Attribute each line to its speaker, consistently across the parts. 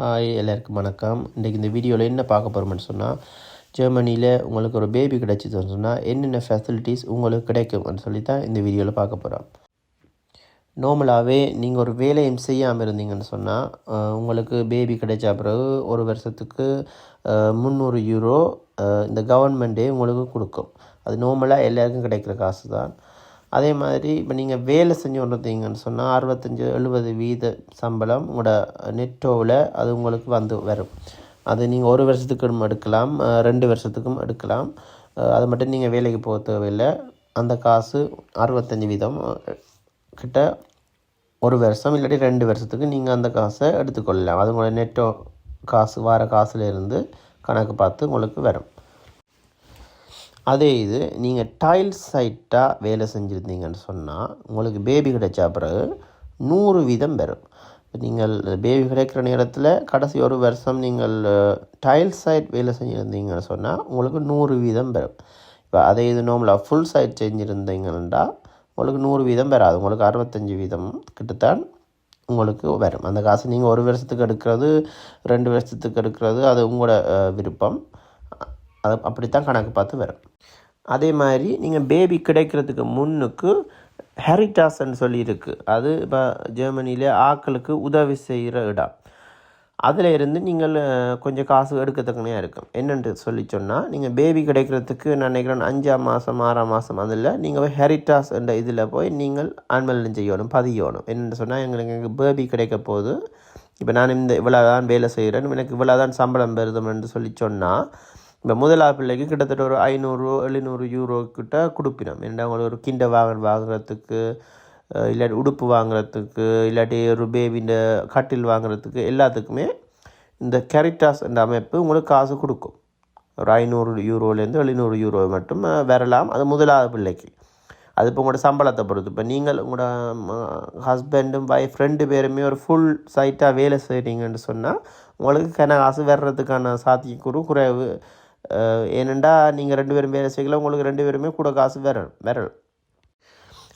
Speaker 1: Hi எல்லாருக்கும் வணக்கம். இன்றைக்கி இந்த வீடியோவில் என்ன பார்க்க போகிறோம்னு சொன்னால் ஜெர்மனியில் உங்களுக்கு ஒரு பேபி கிடைச்சிதுன்னு சொன்னால் என்னென்ன ஃபெசிலிட்டிஸ் உங்களுக்கு கிடைக்கும்னு சொல்லி தான் இந்த வீடியோவில் பார்க்க போகிறோம் நார்மலாகவே நீங்கள் ஒரு வேலையும் செய்யாமல் இருந்தீங்கன்னு சொன்னால் உங்களுக்கு பேபி கிடைச்ச பிறகு ஒரு வருஷத்துக்கு முந்நூறு யூரோ இந்த கவர்மெண்ட்டே உங்களுக்கு கொடுக்கும். அது நார்மலாக எல்லாருக்கும் கிடைக்கிற காசு தான் அதே மாதிரி இப்போ நீங்கள் வேலை செஞ்சு கொண்டிருந்தீங்கன்னு சொன்னால் அறுபத்தஞ்சு எழுபது வீத சம்பளம் உங்களோட நெட்டோவில் அது உங்களுக்கு வந்து வரும். அது நீங்கள் ஒரு வருஷத்துக்கும் எடுக்கலாம் ரெண்டு வருஷத்துக்கும் எடுக்கலாம். அது மட்டும் நீங்கள் வேலைக்கு போக தேவையில்லை. அந்த காசு அறுபத்தஞ்சு வீதம் கிட்ட ஒரு வருஷம் இல்லாட்டி ரெண்டு வருஷத்துக்கு நீங்கள் அந்த காசை எடுத்துக்கொள்ளலாம். அது உங்களோட நெட்டோ காசு வார காசுலேருந்து கணக்கு பார்த்து உங்களுக்கு வரும். அதே இது நீங்கள் டைல்ஸ் சைட்டாக வேலை செஞ்சுருந்தீங்கன்னு சொன்னால் உங்களுக்கு பேபி கிடைச்சா பிறகு நூறு வீதம் வரும் நீங்கள் பேபி கிடைக்கிற நேரத்தில் கடைசி ஒரு வருஷம் நீங்கள் டைல்ஸ் சைட் வேலை செஞ்சுருந்தீங்கன்னு சொன்னால் உங்களுக்கு நூறு வீதம் வரும் இப்போ அதே இது நார்மலாக ஃபுல் சைட் செஞ்சுருந்தீங்கன்னா உங்களுக்கு நூறு வீதம் பெறாது. உங்களுக்கு அறுபத்தஞ்சி வீதம் கிட்டத்தான் உங்களுக்கு வரும். அந்த காசு நீங்கள் ஒரு வருஷத்துக்கு எடுக்கிறது ரெண்டு வருஷத்துக்கு எடுக்கிறது அது உங்களோட விருப்பம். அது அப்படித்தான் கணக்கு பார்த்து வரும். அதே மாதிரி நீங்கள் பேபி கிடைக்கிறதுக்கு முன்னுக்கு ஹெரிட்டாஸ்ன்னு சொல்லி இருக்குது அது இப்போ ஜெர்மனியில் ஆக்களுக்கு உதவி செய்கிற இடம். அதில் இருந்து நீங்கள் கொஞ்சம் காசு எடுக்கத்தக்கனையாக இருக்கும் என்னென்று சொல்லி சொன்னால் நீங்கள் பேபி கிடைக்கிறதுக்கு நான் நினைக்கிறேன் அஞ்சாம் மாதம் ஆறாம் மாதம் அதில் நீங்கள் போய் ஹெரிட்டாஸ் என்ற இதில் போய் நீங்கள் ஆன்மல்யம் செய்யணும் பதியணும். என்னென்னு சொன்னால் எங்களுக்கு எங்கள் பேபி கிடைக்க போகுது. இப்போ நான் இந்த இவ்வளோ தான் வேலை செய்கிறேன் எனக்கு இவ்வளோ தான் சம்பளம் பெறுதும்னு சொல்லி சொன்னால் இப்போ முதலாவது பிள்ளைக்கு கிட்டத்தட்ட ஒரு ஐநூறு எழுநூறு யூரோ கிட்ட கொடுப்பினோம். ஏன்னா அவங்களுக்கு ஒரு கிண்ட வாகனம் வாங்குறதுக்கு இல்லாட்டி உடுப்பு வாங்குறதுக்கு இல்லாட்டி ஒரு பேபிண்ட கட்டில் வாங்குறதுக்கு எல்லாத்துக்குமே இந்த கேரிட்டாஸ் என்ற அமைப்பு உங்களுக்கு காசு கொடுக்கும். ஒரு ஐநூறு யூரோலேருந்து எழுநூறு யூரோ மட்டும் வரலாம் அது முதலாவது பிள்ளைக்கு. அது இப்போ உங்களோட சம்பளத்தை பொறுத்து. இப்போ நீங்கள் உங்களோட ஹஸ்பண்டும் ஒய்ஃப் ரெண்டு பேருமே ஒரு ஃபுல் சைட்டாக வேலை செய்கிறீங்கன்னு சொன்னால் உங்களுக்கு கன காசு வர்றதுக்கான சாத்தியக்கூறு குறைவு ஏனெண்டா நீங்கள் ரெண்டு பேரும் வேலை செய்யல உங்களுக்கு ரெண்டு பேருமே கூட காசு வர வரல்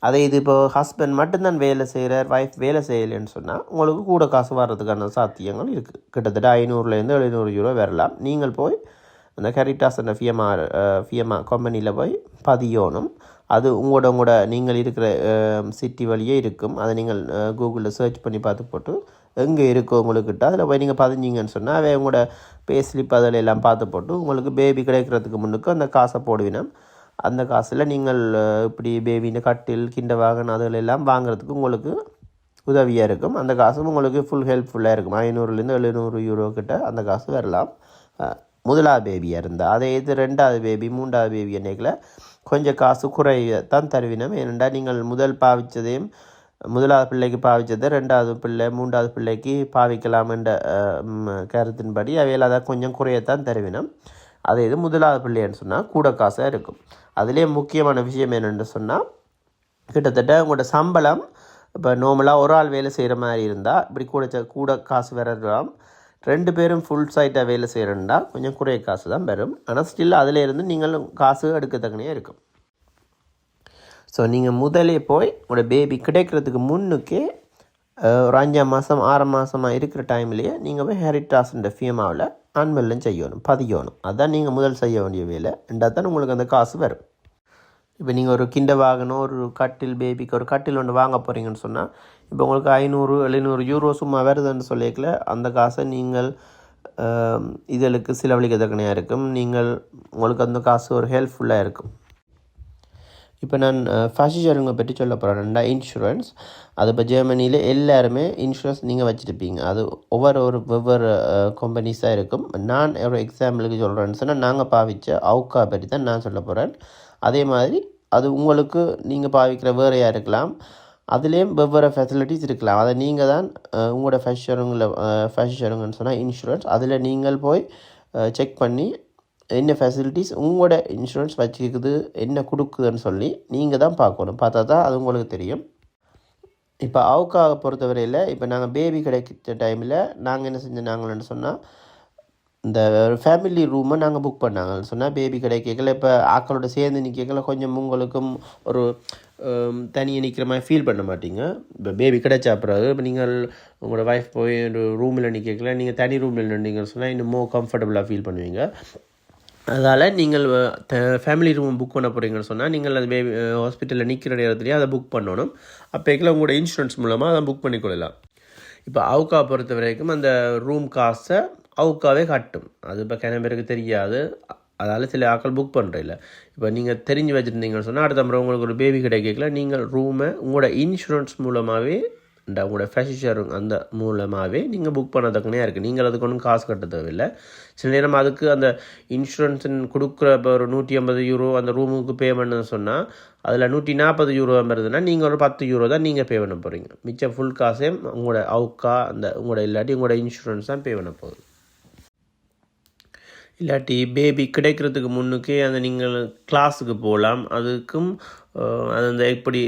Speaker 1: அதே இது இப்போ ஹஸ்பண்ட் மட்டும்தான் வேலை செய்கிறார் ஒய்ஃப் வேலை செய்யலைன்னு சொன்னால் உங்களுக்கு கூட காசு வர்றதுக்கான சாத்தியங்கள் இருக்குது கிட்டத்தட்ட ஐநூறுலேருந்து எழுநூறு யூரோ வரலாம். நீங்கள் போய் அந்த கரிட்டாஸ் அந்த ஃபியமா ஃபியமா கம்பெனியில் போய் பதியணும். அது உங்களோட உங்களோட நீங்கள் இருக்கிற சிட்டி வழியே இருக்கும். அதை நீங்கள் கூகுளில் சர்ச் பண்ணி பார்த்து போட்டு எங்கே இருக்கோ உங்களுக்கிட்ட. அதில் போய் நீங்கள் பதிஞ்சிங்கன்னு சொன்னால் அவை உங்களோட பே ஸ்லிப் அதில் எல்லாம் பார்த்து போட்டு உங்களுக்கு பேபி கிடைக்கிறதுக்கு முன்னுக்கு அந்த காசை போடுவினம். அந்த காசில் நீங்கள் இப்படி பேபின்னு கட்டில் கிண்ட வாகனம் அதுகள் எல்லாம் வாங்குறதுக்கு உங்களுக்கு உதவியாக இருக்கும். அந்த காசும் உங்களுக்கு ஃபுல் ஹெல்ப்ஃபுல்லாக இருக்கும். ஐநூறுலேருந்து எழுநூறு யூரோ கிட்ட அந்த காசு வரலாம். முதலாவது பேபியாக இருந்தால் அதே இது ரெண்டாவது பேபி மூன்றாவது பேபி என்னைக்கில் கொஞ்சம் காசு குறைய தான் தருவினம். ஏனென்றால் நீங்கள் முதல் பாவித்ததையும் முதலாவது பிள்ளைக்கு பாவித்ததை ரெண்டாவது பிள்ளை மூன்றாவது பிள்ளைக்கு பாவிக்கலாம் என்ற கருத்தின்படி அவையில் அதை கொஞ்சம் குறையத்தான் தருவினோம். அதே இது முதலாவது பிள்ளைன்னு சொன்னால் கூட காசாக இருக்கும். அதுலேயே முக்கியமான விஷயம் என்னென்னு சொன்னால் கிட்டத்தட்ட உங்களோட சம்பளம் இப்போ நார்மலாக ஒரு ஆள் வேலை செய்கிற மாதிரி இருந்தால் இப்படி கூட கூட காசு வரலாம் ரெண்டு பேரும் ஃபுல் சைட்டாக வேலை செய்கிறேன்டா கொஞ்சம் குறைய காசு தான் வரும். ஆனால் ஸ்டில் அதிலேருந்து நீங்களும் நீங்கள் காசு எடுக்கத்தக்கனே இருக்கும். ஸோ நீங்கள் முதலே போய் உங்களோட பேபி கிடைக்கிறதுக்கு முன்னுக்கே ஒரு அஞ்சாம் மாதம் ஆறாம் மாதமாக இருக்கிற டைம்லேயே நீங்கள் போய் ஹெரிட்டாஸ்ன்ற ஃபியமாவில் ஆன்மெல்லாம் செய்யணும் பதியணும். அதுதான் நீங்கள் முதல் செய்ய வேண்டிய வேலை. ரெண்டாவது தான் உங்களுக்கு அந்த காசு வரும். இப்போ நீங்கள் ஒரு கிண்ட வாங்கணும் ஒரு கட்டில் பேபிக்கு ஒரு கட்டில் ஒன்று வாங்க போகிறீங்கன்னு சொன்னால் இப்போ உங்களுக்கு ஐநூறு எழுநூறு யூரோ சும்மா வருதுன்னு சொல்லிக்கல அந்த காசை நீங்கள் இதழுக்கு செலவழிக்கத்தக்கனையாக இருக்கும். நீங்கள் உங்களுக்கு அந்த காசு ஒரு ஹெல்ப்ஃபுல்லாக இருக்கும். இப்போ நான் ஃபர்ஸ்ட் பற்றி சொல்ல போகிறேன்டா இன்சூரன்ஸ் அது இப்போ ஜெர்மனியில் எல்லாருமே இன்சூரன்ஸ் நீங்கள் வச்சுருப்பீங்க. அது ஒவ்வொரு ஒரு வெவ்வேறு கம்பெனிஸாக இருக்கும். நான் ஒரு எக்ஸாம்பிளுக்கு சொல்கிறேன்னு சொன்னால் நாங்கள் பாவித்த அவுக்கா பற்றி தான் நான் சொல்ல போகிறேன் அதே மாதிரி அது உங்களுக்கு நீங்கள் பாவிக்கிற வேறையாக இருக்கலாம். அதுலேயும் வெவ்வேறு ஃபெசிலிட்டிஸ் இருக்கலாம். அதை நீங்கள் தான் உங்களோட ஃபர்ஸ்ட் ஷேருங்கில் ஃபர்ஸ்ட் ஷேருங்கன்னு சொன்னால் இன்சூரன்ஸ் அதில் நீங்கள் போய் செக் பண்ணி என்ன ஃபெசிலிட்டிஸ் உங்களோட இன்சூரன்ஸ் வச்சுக்குது என்ன கொடுக்குதுன்னு சொல்லி நீங்கள் தான் பார்க்கணும். பார்த்தா தான் அது உங்களுக்கு தெரியும். இப்போ அவுக்காக பொறுத்தவரையில் இப்போ நாங்கள் பேபி கிடைக்கிற டைமில் நாங்கள் என்ன செஞ்சோம் சொன்னால் இந்த ஃபேமிலி ரூமை நாங்கள் புக் பண்ணாங்கன்னு சொன்னால் பேபி கிடைக்கல இப்போ ஆக்களோட சேர்ந்து நிற்கல கொஞ்சம் உங்களுக்கும் ஒரு தனியாக நிற்கிற மாதிரி ஃபீல் பண்ண மாட்டீங்க. இப்போ பேபி கிடைச்சா பிறகு இப்போ நீங்கள் உங்களோட ஒய்ஃப் போய் ரூமில் நிற்கல நீங்கள் தனி ரூமில் நின்றீங்கன்னு சொன்னால் இன்னும் மோர் கம்ஃபர்டபுளாக ஃபீல் பண்ணுவீங்க. அதால் நீங்கள் ஃபேமிலி ரூம் புக் பண்ண போகிறீங்கன்னு சொன்னால் நீங்கள் அது பேபி ஹாஸ்பிட்டலில் நிற்கிற நேரத்துலேயே அதை புக் பண்ணணும். அப்போக்கெல்லாம் உங்களோட இன்சூரன்ஸ் மூலமாக அதை புக் பண்ணிக்கொள்ளலாம் இப்போ அவுக்கா பொறுத்த வரைக்கும் அந்த ரூம் காசை அவுக்காவே கட்டும். அது இப்போ கிண பேருக்கு தெரியாது. அதால் சில ஆட்கள் புக் பண்ணுறதில்ல இப்போ நீங்கள் தெரிஞ்சு வச்சுருந்தீங்கன்னு சொன்னால் அடுத்த முறை உங்களுக்கு ஒரு பேபி கிடைக்கல நீங்கள் ரூமை உங்களோட இன்சூரன்ஸ் மூலமாகவே இந்த ஃபேஷன் ஃபெசிஷர் அந்த மூலமாகவே நீங்கள் புக் பண்ணதுக்குனே இருக்குது நீங்கள் அதுக்கு ஒன்றும் காசு கட்ட தேவையில்லை. சில நேரம் அதுக்கு அந்த இன்சூரன்ஸ் கொடுக்குற இப்போ ஒரு நூற்றி ஐம்பது யூரோ அந்த ரூமுக்கு பே பண்ணுன்னு சொன்னால் அதில் நூற்றி நாற்பது யூரோ வருதுன்னா நீங்கள் ஒரு பத்து யூரோ தான் நீங்கள் பே பண்ண போகிறீங்க மிச்சம் ஃபுல் காசையும் உங்களோட அவுக்கா அந்த உங்களோட இல்லாட்டி உங்களோட இன்சூரன்ஸ் தான் பே பண்ண போகுது. இல்லாட்டி பேபி கிடைக்கிறதுக்கு முன்னுக்கே அந்த நீங்கள் கிளாஸுக்கு போகலாம் அதுக்கும் அது அந்த எப்படி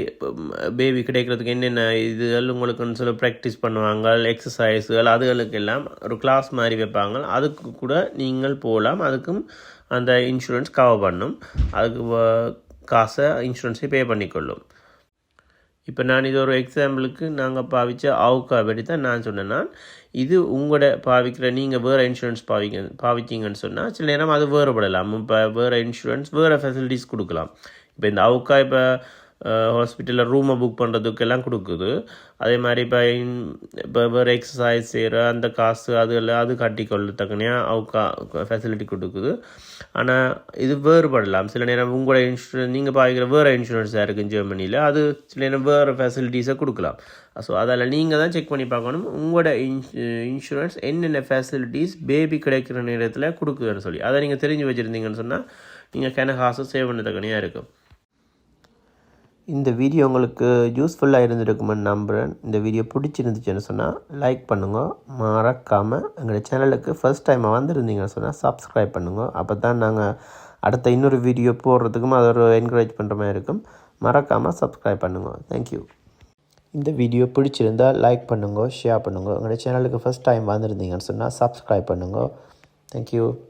Speaker 1: பேபி கிடைக்கிறதுக்கு என்னென்ன இதுகள் உங்களுக்குன்னு சொல்ல ப்ராக்டிஸ் பண்ணுவாங்க எக்ஸசைஸுகள் அதுகளுக்கு எல்லாம் ஒரு கிளாஸ் மாதிரி வைப்பாங்க அதுக்கு கூட நீங்கள் போகலாம் அதுக்கும் அந்த இன்சூரன்ஸ் கவர் பண்ணும். அதுக்கு காசை இன்சூரன்ஸை பே பண்ணிக்கொள்ளும். இப்போ நான் இது ஒரு எக்ஸாம்பிளுக்கு நாங்கள் பாவிச்ச அவுக்கா படி தான் நான் சொன்னேன். நான் இது உங்களோட பாவிக்கிற நீங்கள் வேறு இன்சூரன்ஸ் பாவிக்க பாவிச்சிங்கன்னு சொன்னால் சில நேரம் அது வேறுபடலாம். இப்போ வேறு இன்சூரன்ஸ் வேறு ஃபெசிலிட்டிஸ் கொடுக்கலாம். இப்போ இந்த அவுக்கா இப்போ ஹாஸ்பிட்டலில் ரூமை புக் பண்ணுறதுக்கெல்லாம் கொடுக்குது அதே மாதிரி இப்போ இப்போ வேறு எக்ஸசைஸ் செய்கிற அந்த காசு அது எல்லாம் அது கட்டிக்கொள்ளத்தக்கனையாக அவுக்கா ஃபெசிலிட்டி கொடுக்குது ஆனால் இது வேறுபடலாம் சில நேரம் உங்களோட இன்சூரன்ஸ் நீங்கள் பாவிக்கிற வேறு இன்சூரன்ஸாக இருக்குது ஜெர்மனியில் அது சில நேரம் வேறு ஃபெசிலிட்டிஸை கொடுக்கலாம் ஸோ அதில் நீங்கள் தான் செக் பண்ணி பார்க்கணும் உங்களோட இன்ஸ் இன்சூரன்ஸ் என்னென்ன ஃபெசிலிட்டிஸ் பேபி கிடைக்கிற நேரத்தில் கொடுக்குதுன்னு சொல்லி அதை நீங்கள் தெரிஞ்சு வச்சுருந்தீங்கன்னு சொன்னால் நீங்கள் கிண காசு சேவ் பண்ணத்தக்கனையாக இருக்கும் இந்த வீடியோ உங்களுக்கு யூஸ்ஃபுல்லாக இருந்திருக்குமென்னு நம்புகிறேன் இந்த வீடியோ பிடிச்சிருந்துச்சுன்னு சொன்னால் லைக் பண்ணுங்க. மறக்காமல் எங்களுடைய சேனலுக்கு ஃபர்ஸ்ட் டைம் வந்திருந்தீங்கன்னு சொன்னால் சப்ஸ்கிரைப் பண்ணுங்க. அப்போ தான் நாங்கள் அடுத்த இன்னொரு வீடியோ போடுறதுக்கும் அது ஒரு என்கரேஜ் பண்ணுற மாதிரி இருக்கும். மறக்காமல் சப்ஸ்கிரைப் பண்ணுங்க. தேங்க்யூ இந்த வீடியோ பிடிச்சிருந்தா லைக் பண்ணுங்க ஷேர் பண்ணுங்க. எங்களுடைய சேனலுக்கு ஃபர்ஸ்ட் டைம் வந்திருந்தீங்கன்னு சொன்னால் சப்ஸ்கிரைப் பண்ணுங்கள் தேங்க்யூ